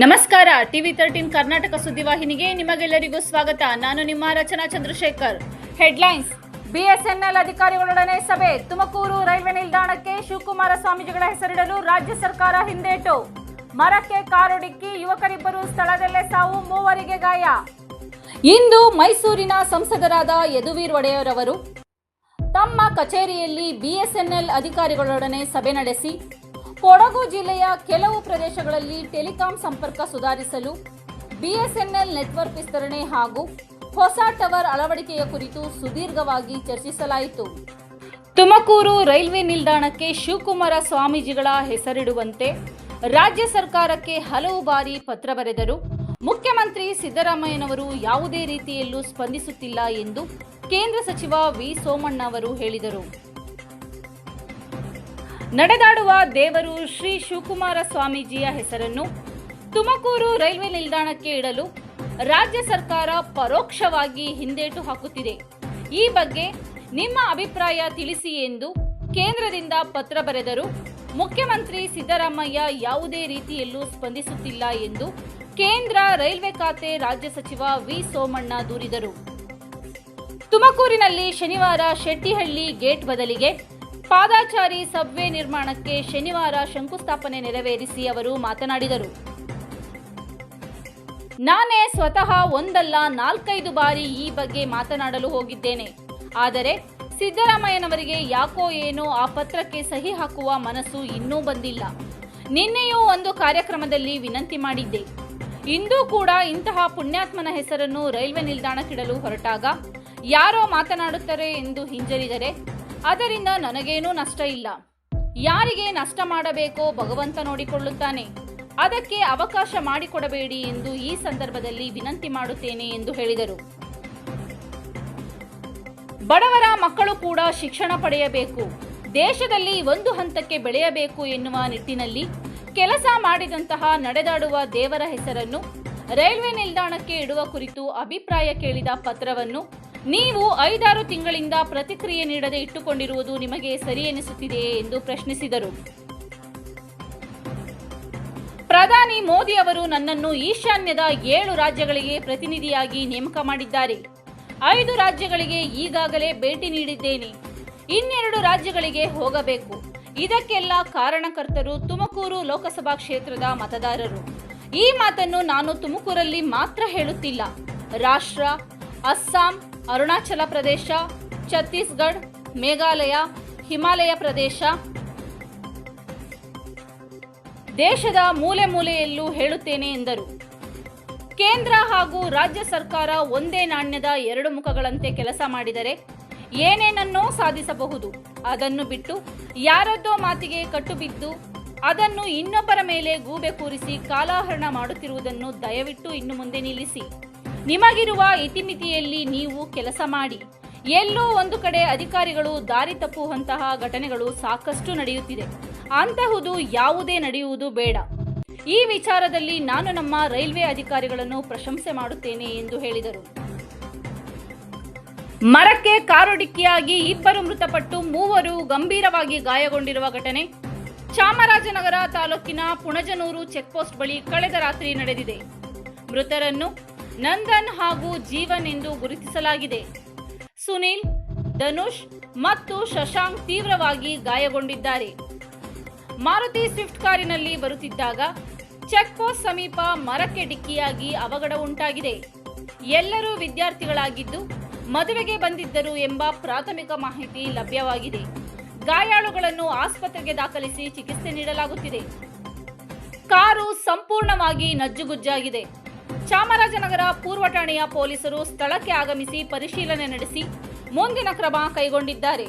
ನಮಸ್ಕಾರ. TV thirteen Karnataka ಸುದ್ದಿವಾಹಿನಿಗೆ ನಿಮಗೆಲ್ಲರಿಗೂ ಸ್ವಾಗತ. ನಾನು ನಿಮ್ಮ ರಚನಾ ಚಂದ್ರಶೇಖರ್. ಹೆಡ್ಲೈನ್ಸ್. ಬಿಎಸ್ಎನ್ಎಲ್ ಅಧಿಕಾರಿಗಳೊಡನೆ ಸಭೆ. ತುಮಕೂರು ರೈಲ್ವೆ ನಿಲ್ದಾಣಕ್ಕೆ ಶಿವಕುಮಾರ ಸ್ವಾಮೀಜಿಗಳ ಹೆಸರಿಡಲು ರಾಜ್ಯ ಸರ್ಕಾರ ಹಿಂದೇಟು. ಮರಕ್ಕೆ ಕಾರೊಡಿಕ್ಕಿ ಯುವಕರಿಬ್ಬರು ಸ್ಥಳದಲ್ಲೇ ಸಾವು, ಮೂವರಿಗೆ ಗಾಯ. ಇಂದು ಮೈಸೂರಿನ ಸಂಸದರಾದ ಯದುವೀರ್ ಒಡೆಯರ್ ಅವರು ತಮ್ಮ ಕಚೇರಿಯಲ್ಲಿ ಬಿಎಸ್ಎನ್ಎಲ್ ಅಧಿಕಾರಿಗಳೊಡನೆ ಸಭೆ ನಡೆಸಿ ಕೊಡಗು ಜಿಲ್ಲೆಯ ಕೆಲವು ಪ್ರದೇಶಗಳಲ್ಲಿ ಟೆಲಿಕಾಂ ಸಂಪರ್ಕ ಸುಧಾರಿಸಲು ಬಿಎಸ್ಎನ್ಎಲ್ ನೆಟ್ವರ್ಕ್ ವಿಸ್ತರಣೆ ಹಾಗೂ ಹೊಸ ಟವರ್ ಅಳವಡಿಕೆಯ ಕುರಿತು ಸುದೀರ್ಘವಾಗಿ ಚರ್ಚಿಸಲಾಯಿತು. ತುಮಕೂರು ರೈಲ್ವೆ ನಿಲ್ದಾಣಕ್ಕೆ ಶಿವಕುಮಾರ ಸ್ವಾಮೀಜಿಗಳ ಹೆಸರಿಡುವಂತೆ ರಾಜ್ಯ ಸರ್ಕಾರಕ್ಕೆ ಹಲವು ಬಾರಿ ಪತ್ರ ಬರೆದರು. ಮುಖ್ಯಮಂತ್ರಿ ಸಿದ್ದರಾಮಯ್ಯನವರು ಯಾವುದೇ ರೀತಿಯಲ್ಲೂ ಸ್ಪಂದಿಸುತ್ತಿಲ್ಲ ಎಂದು ಕೇಂದ್ರ ಸಚಿವ ವಿ ಸೋಮಣ್ಣ ಅವರು ಹೇಳಿದರು. ನಡೆದಾಡುವ ದೇವರು ಶ್ರೀ ಶಿವಕುಮಾರ ಸ್ವಾಮೀಜಿಯ ಹೆಸರನ್ನು ತುಮಕೂರು ರೈಲ್ವೆ ನಿಲ್ದಾಣಕ್ಕೆ ಇಡಲು ರಾಜ್ಯ ಸರ್ಕಾರ ಪರೋಕ್ಷವಾಗಿ ಹಿಂದೇಟು ಹಾಕುತ್ತಿದೆ. ಈ ಬಗ್ಗೆ ನಿಮ್ಮ ಅಭಿಪ್ರಾಯ ತಿಳಿಸಿ ಎಂದು ಕೇಂದ್ರದಿಂದ ಪತ್ರ ಬರೆದರು ಮುಖ್ಯಮಂತ್ರಿ ಸಿದ್ದರಾಮಯ್ಯ ಯಾವುದೇ ರೀತಿಯಲ್ಲೂ ಸ್ಪಂದಿಸುತ್ತಿಲ್ಲ ಎಂದು ಕೇಂದ್ರ ರೈಲ್ವೆ ಖಾತೆ ರಾಜ್ಯ ಸಚಿವ ವಿ ಸೋಮಣ್ಣ ದೂರಿದರು. ತುಮಕೂರಿನಲ್ಲಿ ಶನಿವಾರ ಶೆಟ್ಟಿಹಳ್ಳಿ ಗೇಟ್ ಬದಲಿಗೆ ಪಾದಾಚಾರಿ ಸಬ್ವೇ ನಿರ್ಮಾಣಕ್ಕೆ ಶನಿವಾರ ಶಂಕುಸ್ಥಾಪನೆ ನೆರವೇರಿಸಿ ಅವರು ಮಾತನಾಡಿದರು. ನಾನೇ ಸ್ವತಃ ಒಂದಲ್ಲ ನಾಲ್ಕೈದು ಬಾರಿ ಈ ಬಗ್ಗೆ ಮಾತನಾಡಲು ಹೋಗಿದ್ದೇನೆ. ಆದರೆ ಸಿದ್ದರಾಮಯ್ಯನವರಿಗೆ ಯಾಕೋ ಏನೋ ಆ ಪತ್ರಕ್ಕೆ ಸಹಿ ಹಾಕುವ ಮನಸ್ಸು ಇನ್ನೂ ಬಂದಿಲ್ಲ. ನಿನ್ನೆಯೂ ಒಂದು ಕಾರ್ಯಕ್ರಮದಲ್ಲಿ ವಿನಂತಿ ಮಾಡಿದ್ದೆ. ಇಂದೂ ಕೂಡ ಇಂತಹ ಪುಣ್ಯಾತ್ಮನ ಹೆಸರನ್ನು ರೈಲ್ವೆ ನಿಲ್ದಾಣಕ್ಕಿಡಲು ಹೊರಟಾಗ ಯಾರೋ ಮಾತನಾಡುತ್ತಾರೆ ಎಂದು ಹಿಂಜರಿದರೆ ಅದರಿಂದ ನನಗೇನೂ ನಷ್ಟ ಇಲ್ಲ. ಯಾರಿಗೆ ನಷ್ಟ ಮಾಡಬೇಕೋ ಭಗವಂತ ನೋಡಿಕೊಳ್ಳುತ್ತಾನೆ. ಅದಕ್ಕೆ ಅವಕಾಶ ಮಾಡಿಕೊಡಬೇಡಿ ಎಂದು ಈ ಸಂದರ್ಭದಲ್ಲಿ ವಿನಂತಿ ಮಾಡುತ್ತೇನೆ ಎಂದು ಹೇಳಿದರು. ಬಡವರ ಮಕ್ಕಳು ಕೂಡ ಶಿಕ್ಷಣ ಪಡೆಯಬೇಕು. ದೇಶದಲ್ಲಿ ಒಂದು ಹಂತಕ್ಕೆ ಬೆಳೆಯಬೇಕು ಎನ್ನುವ ನಿಟ್ಟಿನಲ್ಲಿ ಕೆಲಸ ಮಾಡಿದಂತಹ ನಡೆದಾಡುವ ದೇವರ ಹೆಸರನ್ನು ರೈಲ್ವೆ ನಿಲ್ದಾಣಕ್ಕೆ ಇಡುವ ಕುರಿತು ಅಭಿಪ್ರಾಯ ಕೇಳಿದ ಪತ್ರವನ್ನು ನೀವು ಐದಾರು ತಿಂಗಳಿಂದ ಪ್ರತಿಕ್ರಿಯೆ ನೀಡದೆ ಇಟ್ಟುಕೊಂಡಿರುವುದು ನಿಮಗೆ ಸರಿ ಎನಿಸುತ್ತಿದೆಯೇ ಎಂದು ಪ್ರಶ್ನಿಸಿದರು. ಪ್ರಧಾನಿ ಮೋದಿ ಅವರು ನನ್ನನ್ನು ಈಶಾನ್ಯದ ಏಳು ರಾಜ್ಯಗಳಿಗೆ ಪ್ರತಿನಿಧಿಯಾಗಿ ನೇಮಕ ಮಾಡಿದ್ದಾರೆ. ಐದು ರಾಜ್ಯಗಳಿಗೆ ಈಗಾಗಲೇ ಭೇಟಿ ನೀಡಿದ್ದೇನೆ. ಇನ್ನೆರಡು ರಾಜ್ಯಗಳಿಗೆ ಹೋಗಬೇಕು. ಇದಕ್ಕೆಲ್ಲ ಕಾರಣಕರ್ತರು ತುಮಕೂರು ಲೋಕಸಭಾ ಕ್ಷೇತ್ರದ ಮತದಾರರು. ಈ ಮಾತನ್ನು ನಾನು ತುಮಕೂರಲ್ಲಿ ಮಾತ್ರ ಹೇಳುತ್ತಿಲ್ಲ. ರಾಷ್ಟ್ರ, ಅಸ್ಸಾಂ ಅರುಣಾಚಲ ಪ್ರದೇಶ, ಛತ್ತೀಸ್ಗಢ, ಮೇಘಾಲಯ, ಹಿಮಾಲಯ ಪ್ರದೇಶ. ದೇಶದ ಮೂಲೆ ಮೂಲೆಯಲ್ಲೂ ಹೇಳುತ್ತೇನೆ ಎಂದರು. ಕೇಂದ್ರ ಹಾಗೂ ರಾಜ್ಯ ಸರ್ಕಾರ ಒಂದೇ ನಾಣ್ಯದ ಎರಡು ಮುಖಗಳಂತೆ ಕೆಲಸ ಮಾಡಿದರೆ ಏನೇನನ್ನೋ ಸಾಧಿಸಬಹುದು. ಅದನ್ನು ಬಿಟ್ಟು ಯಾರದ್ದೋ ಮಾತಿಗೆ ಕಟ್ಟುಬಿದ್ದು ಅದನ್ನು ಇನ್ನೊಬ್ಬರ ಮೇಲೆ ಗೂಬೆ ಕೂರಿಸಿ ಕಾಲಹರಣ ಮಾಡುತ್ತಿರುವುದನ್ನು ದಯವಿಟ್ಟು ಇನ್ನು ಮುಂದೆ ನಿಲ್ಲಿಸಿ. ನಿಮಗಿರುವ ಇತಿಮಿತಿಯಲ್ಲಿ ನೀವು ಕೆಲಸ ಮಾಡಿ. ಎಲ್ಲೋ ಒಂದು ಕಡೆ ಅಧಿಕಾರಿಗಳು ದಾರಿ ತಪ್ಪುವಂತಹ ಘಟನೆಗಳು ಸಾಕಷ್ಟು ನಡೆಯುತ್ತಿದೆ. ಅಂತಹುದು ಯಾವುದೇ ನಡೆಯುವುದು ಬೇಡ. ಈ ವಿಚಾರದಲ್ಲಿ ನಾನು ನಮ್ಮ ರೈಲ್ವೆ ಅಧಿಕಾರಿಗಳನ್ನು ಪ್ರಶಂಸೆ ಮಾಡುತ್ತೇನೆ ಎಂದು ಹೇಳಿದರು. ಮರಕ್ಕೆ ಕಾರು ಡಿಕ್ಕಿಯಾಗಿ ಇಬ್ಬರು ಮೃತಪಟ್ಟು ಮೂವರು ಗಂಭೀರವಾಗಿ ಗಾಯಗೊಂಡಿರುವ ಘಟನೆ. ಚಾಮರಾಜನಗರ ತಾಲೂಕಿನ ಪುಣಜನೂರು ಚೆಕ್ಪೋಸ್ಟ್ ಬಳಿ ಕಳೆದ ರಾತ್ರಿ ನಡೆದಿದೆ. ಮೃತರನ್ನು ನಂದನ್ ಹಾಗೂ ಜೀವನ್ ಎಂದು ಗುರುತಿಸಲಾಗಿದೆ. ಸುನಿಲ್, ಧನುಷ್ ಮತ್ತು ಶಶಾಂಕ್ ತೀವ್ರವಾಗಿ ಗಾಯಗೊಂಡಿದ್ದಾರೆ. ಮಾರುತಿ ಸ್ವಿಫ್ಟ್ ಕಾರಿನಲ್ಲಿ ಬರುತ್ತಿದ್ದಾಗ ಚೆಕ್ ಪೋಸ್ಟ್ ಸಮೀಪ ಮರಕ್ಕೆ ಡಿಕ್ಕಿಯಾಗಿ ಅವಘಡ ಉಂಟಾಗಿದೆ. ಎಲ್ಲರೂ ವಿದ್ಯಾರ್ಥಿಗಳಾಗಿದ್ದು ಮದುವೆಗೆ ಬಂದಿದ್ದರು ಎಂಬ ಪ್ರಾಥಮಿಕ ಮಾಹಿತಿ ಲಭ್ಯವಾಗಿದೆ. ಗಾಯಾಳುಗಳನ್ನು ಆಸ್ಪತ್ರೆಗೆ ದಾಖಲಿಸಿ ಚಿಕಿತ್ಸೆ ನೀಡಲಾಗುತ್ತಿದೆ. ಕಾರು ಸಂಪೂರ್ಣವಾಗಿ ನಜ್ಜುಗುಜ್ಜಾಗಿದೆ. ಚಾಮರಾಜನಗರ ಪೂರ್ವ ಠಾಣೆಯ ಪೊಲೀಸರು ಸ್ಥಳಕ್ಕೆ ಆಗಮಿಸಿ ಪರಿಶೀಲನೆ ನಡೆಸಿ ಮುಂದಿನ ಕ್ರಮ ಕೈಗೊಂಡಿದ್ದಾರೆ.